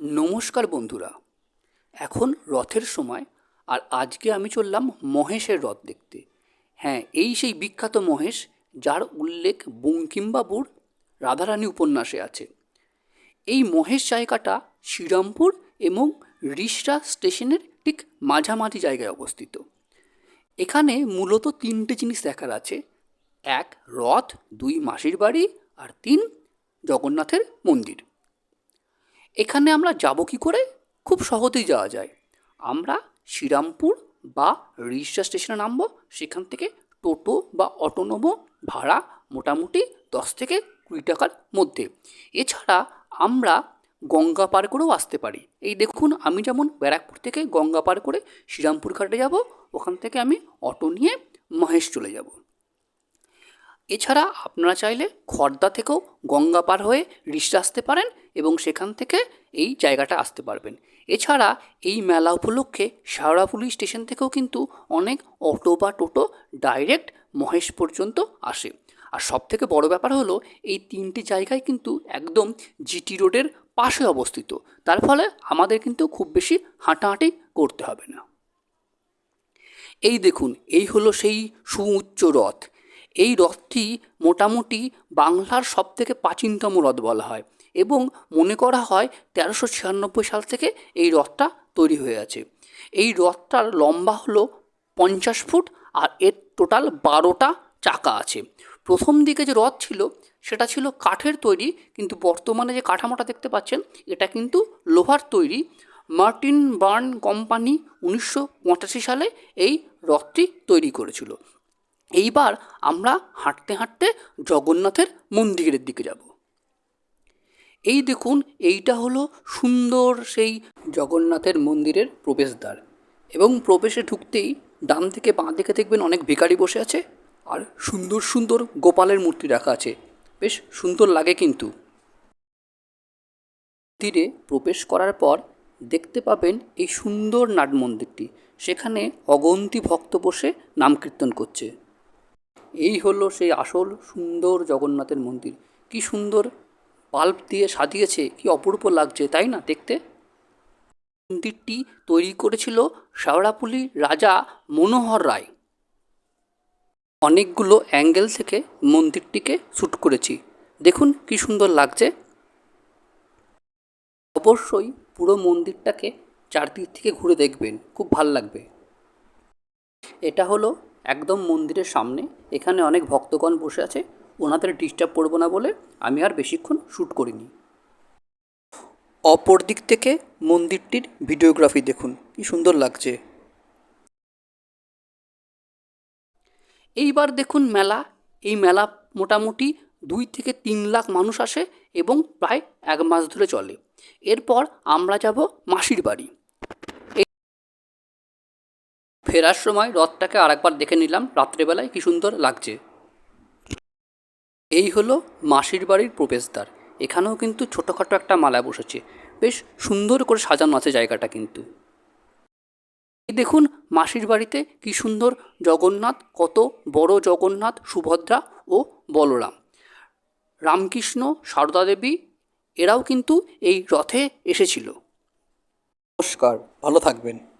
নমস্কার বন্ধুরা। এখন রথের সময়, আর আজকে আমি চললাম মহেশের রথ দেখতে। হ্যাঁ এই সেই বিখ্যাত মহেশ, যার উল্লেখ বঙ্কিমবাবুর রাধারানী উপন্যাসে আছে। এই মহেশ জায়গাটা শ্রীরামপুর এবং রিষড়া স্টেশনের ঠিক মাঝামাঝি জায়গায় অবস্থিত। এখানে মূলত তিনটে জিনিস দেখার আছে। এক, রথ, দুই, মাসির বাড়ি, আর তিন, জগন্নাথের মন্দির। এখানে আমরা যাব কি করে? খুব সহজেই যাওয়া যায়। আমরা শ্রীরামপুর বা রিষড়া স্টেশনে নামবো। সেখান থেকে টোটো বা অটো নেব। ভাড়া মোটামুটি দশ থেকে কুড়ি টাকার মধ্যে। এছাড়া আমরা গঙ্গা পার করেও আসতে পারি। এই দেখুন, আমি যেমন ব্যারাকপুর থেকে গঙ্গা পার করে শ্রীরামপুর ঘাটে যাব, ওখান থেকে আমি অটো নিয়ে মহেশ চলে যাব। এছাড়া আপনারা চাইলে খর্দা থেকেও গঙ্গা পার হয়ে রিষড়া আসতে পারেন এবং সেখান থেকে এই জায়গাটা আসতে পারবেন। এছাড়া এই মেলা উপলক্ষে শেওড়াফুলি স্টেশন থেকেও কিন্তু অনেক অটো বা টোটো ডাইরেক্ট মহেশ পর্যন্ত আসে। আর সব থেকে বড় ব্যাপার হলো এই তিনটি জায়গায় কিন্তু একদম জিটি রোডের পাশে অবস্থিত। তার ফলে আমাদের কিন্তু খুব বেশি হাঁটাহাঁটি করতে হবে না। এই দেখুন, এই হলো সেই সুউচ্চ রথ। এই রথটি মোটামুটি বাংলার সব থেকে প্রাচীনতম হ্রদ বলা হয় এবং মনে করা হয় তেরোশো ছিয়ানব্বই সাল থেকে এই রথটা তৈরি হয়ে আছে। এই রথটার লম্বা হলো পঞ্চাশ ফুট আর এর টোটাল বারোটা চাকা আছে। প্রথম দিকে যে রথ ছিল, সেটা ছিল কাঠের তৈরি, কিন্তু বর্তমানে যে কাঠামোটা দেখতে পাচ্ছেন, এটা কিন্তু লোহার তৈরি। মার্টিন বার্ন কোম্পানি উনিশশো পঁচাশি সালে এই রথটি তৈরি করেছিল। এইবার আমরা হাঁটতে হাঁটতে জগন্নাথের মন্দিরের দিকে যাব। এই দেখুন, এইটা হলো সুন্দর সেই জগন্নাথের মন্দিরের প্রবেশদ্বার। এবং প্রবেশে ঢুকতেই ডান থেকে বাঁ দিকে দেখবেন অনেক ভিখারি বসে আছে আর সুন্দর সুন্দর গোপালের মূর্তি রাখা আছে। বেশ সুন্দর লাগে কিন্তু। তীরে প্রবেশ করার পর দেখতে পাবেন এই সুন্দর নাট মন্দিরটি। সেখানে অগন্তি ভক্ত বসে নাম কীর্তন করছে। এই হলো সেই আসল সুন্দর জগন্নাথের মন্দির। কি সুন্দর বাল্ব দিয়ে সাজিয়েছে, কি অপূর্ব লাগছে, তাই না দেখতে? মন্দিরটি তৈরি করেছিল শেওড়াপুলি রাজা মনোহর রায়। অনেকগুলো অ্যাঙ্গেল থেকে মন্দিরটিকে শ্যুট করেছি। দেখুন কি সুন্দর লাগছে। অবশ্যই পুরো মন্দিরটাকে চারদিক থেকে ঘুরে দেখবেন, খুব ভালো লাগবে। এটা হলো একদম মন্দিরের সামনে। এখানে অনেক ভক্তগণ বসে আছে। ওনাদের ডিস্টার্ব করব না বলে আমি আর বেশিক্ষণ শ্যুট করিনি। অপর দিক থেকে মন্দিরটির ভিডিওগ্রাফি দেখুন। কি সুন্দর লাগছে। এইবার দেখুন মেলা। এই মেলা মোটামুটি দুই থেকে তিন লাখ মানুষ আসে এবং প্রায় এক মাস ধরে চলে। এরপর আমরা যাব মাসির বাড়ি। ফেরার সময় রথটাকে আরেকবার দেখে নিলাম, রাত্রেবেলায় কি সুন্দর লাগছে। এই হলো মাসির বাড়ির প্রবেশদ্বার। এখানেও কিন্তু ছোটোখাটো একটা মালা বসেছে। বেশ সুন্দর করে সাজানো আছে জায়গাটা কিন্তু। দেখুন মাসির বাড়িতে কি সুন্দর জগন্নাথ, কত বড় জগন্নাথ, সুভদ্রা ও বলরাম। রামকৃষ্ণ, সারদা দেবী, এরাও কিন্তু এই রথে এসেছিল। নমস্কার, ভালো থাকবেন।